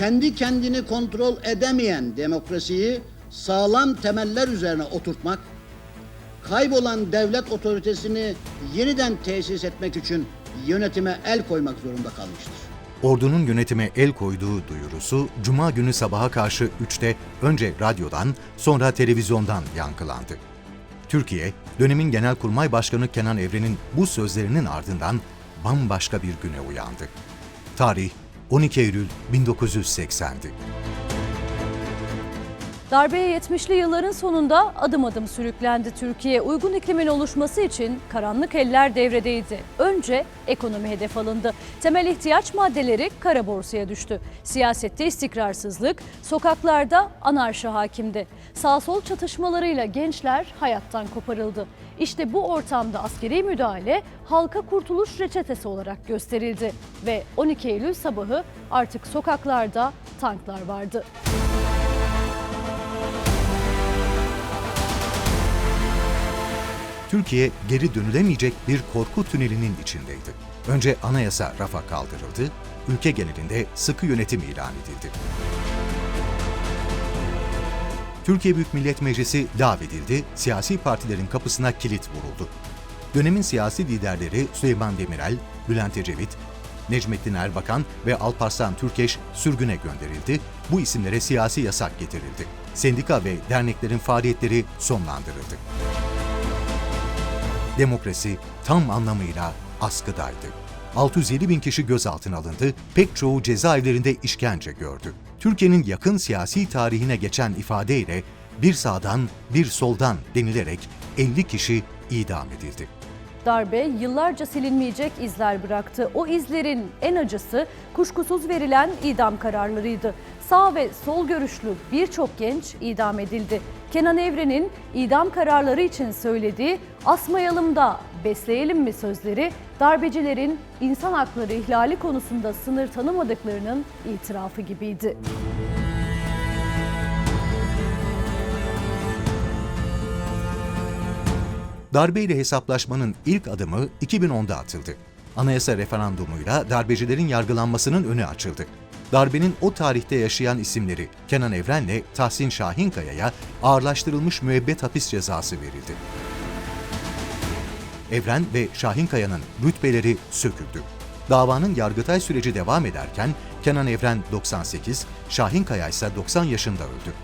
kendi kendini kontrol edemeyen demokrasiyi sağlam temeller üzerine oturtmak, kaybolan devlet otoritesini yeniden tesis etmek için yönetime el koymak zorunda kalmıştır. Ordunun yönetime el koyduğu duyurusu Cuma günü sabaha karşı 3'te önce radyodan sonra televizyondan yankılandı. Türkiye, dönemin Genelkurmay Başkanı Kenan Evren'in bu sözlerinin ardından bambaşka bir güne uyandı. Tarih 12 Eylül 1980'di. Darbeye 70'li yılların sonunda adım adım sürüklendi Türkiye. Uygun iklimin oluşması için karanlık eller devredeydi. Önce ekonomi hedef alındı. Temel ihtiyaç maddeleri kara borsaya düştü. Siyasette istikrarsızlık, sokaklarda anarşi hakimdi. Sağ sol çatışmalarıyla gençler hayattan koparıldı. İşte bu ortamda askeri müdahale halka kurtuluş reçetesi olarak gösterildi. Ve 12 Eylül sabahı artık sokaklarda tanklar vardı. Türkiye geri dönülemeyecek bir korku tünelinin içindeydi. Önce anayasa rafa kaldırıldı, ülke genelinde sıkı yönetim ilan edildi. Türkiye Büyük Millet Meclisi lağvedildi, siyasi partilerin kapısına kilit vuruldu. Dönemin siyasi liderleri Süleyman Demirel, Bülent Ecevit, Necmettin Erbakan ve Alparslan Türkeş sürgüne gönderildi. Bu isimlere siyasi yasak getirildi. Sendika ve derneklerin faaliyetleri sonlandırıldı demokrasi tam anlamıyla askıdaydı. 607 bin kişi gözaltına alındı, pek çoğu cezaevlerinde işkence gördü. Türkiye'nin yakın siyasi tarihine geçen ifadeyle bir sağdan bir soldan denilerek 50 kişi idam edildi. Darbe yıllarca silinmeyecek izler bıraktı. O izlerin en acısı kuşkusuz verilen idam kararlarıydı. Sağ ve sol görüşlü birçok genç idam edildi. Kenan Evren'in idam kararları için söylediği asmayalım da besleyelim mi sözleri darbecilerin insan hakları ihlali konusunda sınır tanımadıklarının itirafı gibiydi. Darbeyle hesaplaşmanın ilk adımı 2010'da atıldı. Anayasa referandumuyla darbecilerin yargılanmasının önü açıldı. Darbenin o tarihte yaşayan isimleri Kenan Evren'le Tahsin Şahinkaya'ya ağırlaştırılmış müebbet hapis cezası verildi. Evren ve Şahinkaya'nın rütbeleri söküldü. Davanın yargıtay süreci devam ederken Kenan Evren 98, Şahinkaya ise 90 yaşında öldü.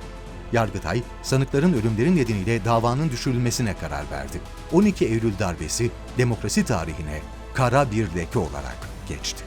Yargıtay, sanıkların ölümleri nedeniyle davanın düşürülmesine karar verdi. 12 Eylül darbesi demokrasi tarihine kara bir leke olarak geçti.